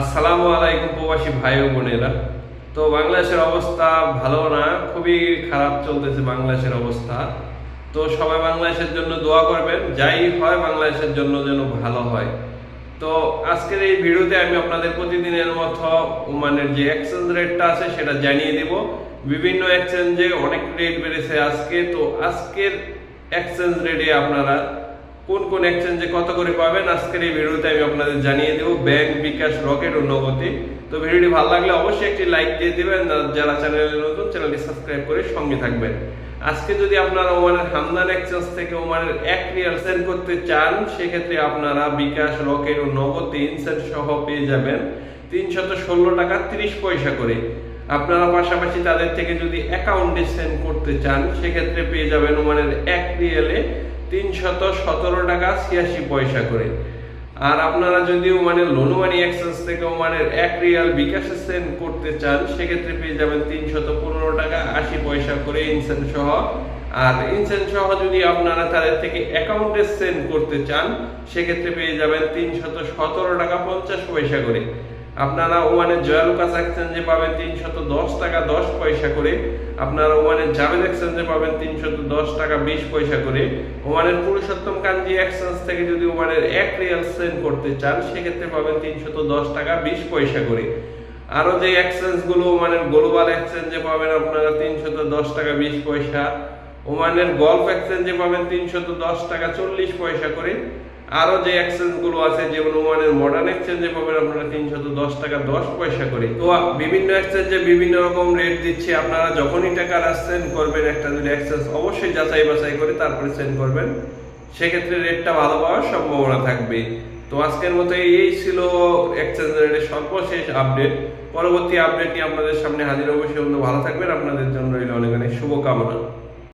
আসসালামু আলাইকুম প্রবাসী ভাই ও বোনেরা। তো বাংলাদেশের অবস্থা ভালো না, খুবই খারাপ চলতেছে বাংলাদেশের অবস্থা। তো সবাই বাংলাদেশের জন্য দোয়া করবেন, যাই হয় বাংলাদেশের জন্য যেন ভালো হয়। তো আজকের এই ভিডিওতে আমি আপনাদের প্রতিদিনের মতো ওমানের যে এক্সচেঞ্জ রেটটা আছে সেটা জানিয়ে দেব। বিভিন্ন এক্সচেঞ্জে অনেক রেট বেড়েছে আজকে। তো আজকের এক্সচেঞ্জ রেটে আপনারা কোন কোন এক্সচেঞ্জে কত করে পাবেন, আজকের এই ভিডিওতে আমি আপনাদের জানিয়ে দেবো ব্যাংক বিকাশ রকেট ও নগদে। তো ভিডিওটি ভালো লাগলে অবশ্যই একটি লাইক দিয়ে দেবেন যারা চ্যানেলে নতুন চ্যানেলটি সাবস্ক্রাইব করে সঙ্গে থাকবেন। আজকে যদি আপনারা ওমানের হামদান এক্সচেঞ্জ থেকে ওমানের এক রিয়াল সেন্ড করতে চান, সেক্ষেত্রে আপনারা বিকাশ রকেট ও নগদ ইনসেন্ট সহ পেয়ে যাবেন তিনশত ষোলো টাকা তিরিশ পয়সা করে। আপনারা পাশাপাশি তাদের থেকে যদি অ্যাকাউন্টে সেন্ড করতে চান, সেক্ষেত্রে পেয়ে যাবেন ওমানের এক রিয়েলে তিনশত সতেরো টাকা ছিয়াশি পয়সা করে। আর আপনারা যদি ওমানের লোনমানি এক্সচেঞ্জ থেকে ওমানের এক রিয়াল বিকাশে সেন্ড করতে চান, সেক্ষেত্রে পেয়ে যাবেন তিনশত পনেরো টাকা আশি পয়সা করে ইনসেন্ট সহ। আর ইনসেন্ট সহ যদি আপনারা তাদের থেকে অ্যাকাউন্টে সেন্ড করতে চান, সেক্ষেত্রে পেয়ে যাবেন তিনশত সতেরো টাকা পঞ্চাশ পয়সা করে। আপনারা ওমানের জয়ালুকাস এক্সচেঞ্জে পাবেন তিনশত দশ টাকা দশ পয়সা করে। আপনারা ওমানের জাভেদ এক্সচেঞ্জে পাবেন তিনশত টাকা বিশ পয়সা করে। ওমানের পুরুষোত্তম কাঞ্জি এক্সচেঞ্জ থেকে যদি ওমানের এক রিয়াল সেন্ড করতে চান, সেক্ষেত্রে পাবেন তিনশত দশ টাকা বিশ পয়সা করে। আরও যে এক্সচেঞ্জগুলো ওমানের গ্লোবাল এক্সচেঞ্জে পাবেন আপনারা তিনশত দশ টাকা বিশ পয়সা। ওমানের গল্ফ এক্সচেঞ্জে পাবেন তিনশত দশ টাকা চল্লিশ পয়সা করে। আরও যে এক্সচেঞ্জগুলো আছে যেমন ওমানের মডার্ন এক্সচেঞ্জে পাবেন আপনারা তিনশত দশ টাকা, দশ পয়সা করে তো বিভিন্ন এক্সচেঞ্জে বিভিন্ন রকম রেট দিচ্ছে। আপনারা যখনই টাকা সেন্ড করবেন, একটা যদি এক্সচেঞ্জ অবশ্যই যাচাই বাছাই করে তারপরে সেন্ড করবেন, সেক্ষেত্রে রেটটা ভালো পাওয়ার সম্ভাবনা থাকবে। তো আজকের মতো এই ছিল এক্সচেঞ্জ রেটের সর্বশেষ আপডেট পরবর্তী আপডেট নিয়ে আপনাদের সামনে হাজির অবশ্যই ভালো থাকবেন। আপনাদের জন্য রইল অনেক অনেক শুভকামনা।